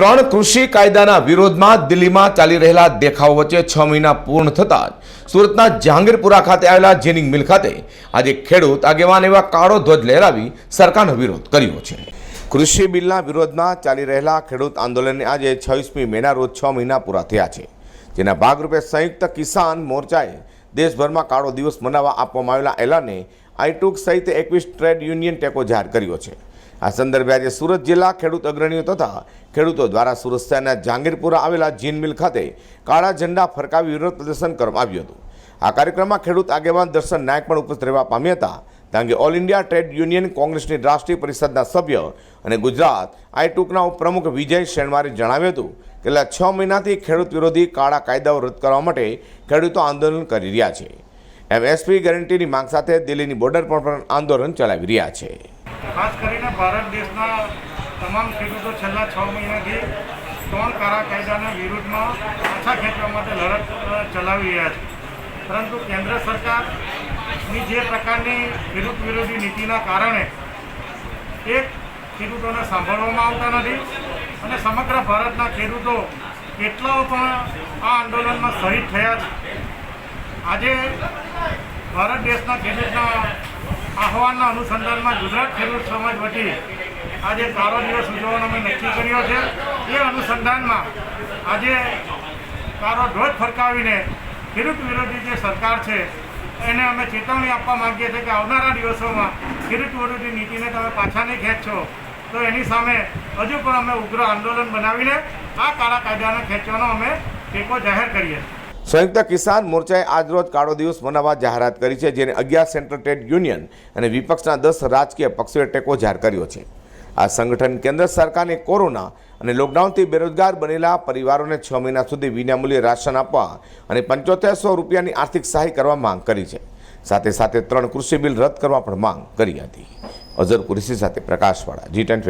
ત્રણ કૃષિ કાયદાના વિરોધમાં દિલ્હીમાં ચાલી રહેલા દેખાવો વચ્ચે છ મહિના પૂર્ણ થતાં સુરતના જહાંગીરપુરા ખાતે આવેલા જેનિંગ મિલ ખાતે આજે ખેડૂત, આગેવાન એવા કાળો ધ્વજ લહેરાવી સરકારનો વિરોધ કર્યો છે. કૃષિ બિલના વિરોધમાં ચાલી રહેલા ખેડૂત આંદોલનને આજે છવ્વીસમી મેના રોજ છ મહિના પૂરા થયા છે. જેના ભાગરૂપે સંયુક્ત કિસાન મોરચાએ દેશભરમાં કાળો દિવસ મનાવવા આપવામાં આવેલા એલાને આઈટુક સહિત એકવીસ ટ્રેડ યુનિયન ટેકો જાહેર કર્યો છે. આ સંદર્ભે આજે સુરત જિલ્લા ખેડૂત અગ્રણીઓ તથા ખેડૂતો દ્વારા સુરત શહેરના જાંગીરપુરા આવેલા જીન મિલ ખાતે કાળા ઝંડા ફરકાવી વિરોધ પ્રદર્શન કરવામાં આવ્યું હતું. આ કાર્યક્રમમાં ખેડૂત આગેવાન દર્શન નાયક પણ ઉપસ્થિત રહેવા પામ્યા હતા. ત્યાં ઓલ ઇન્ડિયા ટ્રેડ યુનિયન કોંગ્રેસની રાષ્ટ્રીય પરિષદના સભ્ય અને ગુજરાત આઈટુકના ઉપપ્રમુખ વિજય શેણવારે જણાવ્યું હતું કે છ મહિનાથી ખેડૂત વિરોધી કાળા કાયદાઓ રદ કરવા માટે ખેડૂતો આંદોલન કરી રહ્યા છે. એમ એસપી ગેરંટીની માંગ સાથે દિલ્હીની બોર્ડર પર પણ આંદોલન ચલાવી રહ્યા છે. ખાસ કરીને ભારત દેશના તમામ ખેડૂતો છેલ્લા છ મહિનાથી ત્રણ કારા કાયદાના વિરુદ્ધમાં પાછા ખેંચવા માટે લડત ચલાવી રહ્યા છે. પરંતુ કેન્દ્ર સરકારની જે પ્રકારની ખેડૂત વિરોધી નીતિના કારણે એક ખેડૂતોને સાંભળવામાં આવતા નથી અને સમગ્ર ભારતના ખેડૂતો કેટલાઓ પણ આ આંદોલનમાં શહીદ થયા છે. આજે ભારત દેશના ખેડૂતના આહવાનના અનુસંધાનમાં ગુજરાત ખેડૂત સમાજ વતી આજે કાળો દિવસ ઉજવવાનો અમે નક્કી કર્યો છે. એ અનુસંધાનમાં આજે કાળો ધ્વજ ફરકાવીને ખેડૂત વિરોધી જે સરકાર છે, એને અમે ચેતવણી આપવા માગીએ છીએ કે આવનારા દિવસોમાં ખેડૂત વિરોધી નીતિને તમે પાછા નહીં ખેંચશો તો એની સામે હજુ પણ અમે ઉગ્ર આંદોલન બનાવીને આ કાળા કાયદાને ખેંચવાનો અમે ટેકો જાહેર કરીએ છીએ. સંયુક્ત કિસાન મોરચાએ આજરોજ કાળો દિવસ મનાવવા જાહેરાત કરી છે, જેને અગિયાર સેન્ટ્રલ ટ્રેડ યુનિયન અને વિપક્ષના દસ રાજકીય પક્ષોએ ટેકો જાહેર કર્યો છે. આ સંગઠન કેન્દ્ર સરકારને કોરોના અને લોકડાઉનથી બેરોજગાર બનેલા પરિવારોને છ મહિના સુધી વિનામૂલ્યે રાશન આપવા અને પંચોતેરસો રૂપિયાની આર્થિક સહાય કરવા માંગ કરી છે. સાથે સાથે ત્રણ કૃષિ બિલ રદ કરવા પણ માંગ કરી હતી. અઝર કુરેશી સાથે પ્રકાશવાળા જી ટેન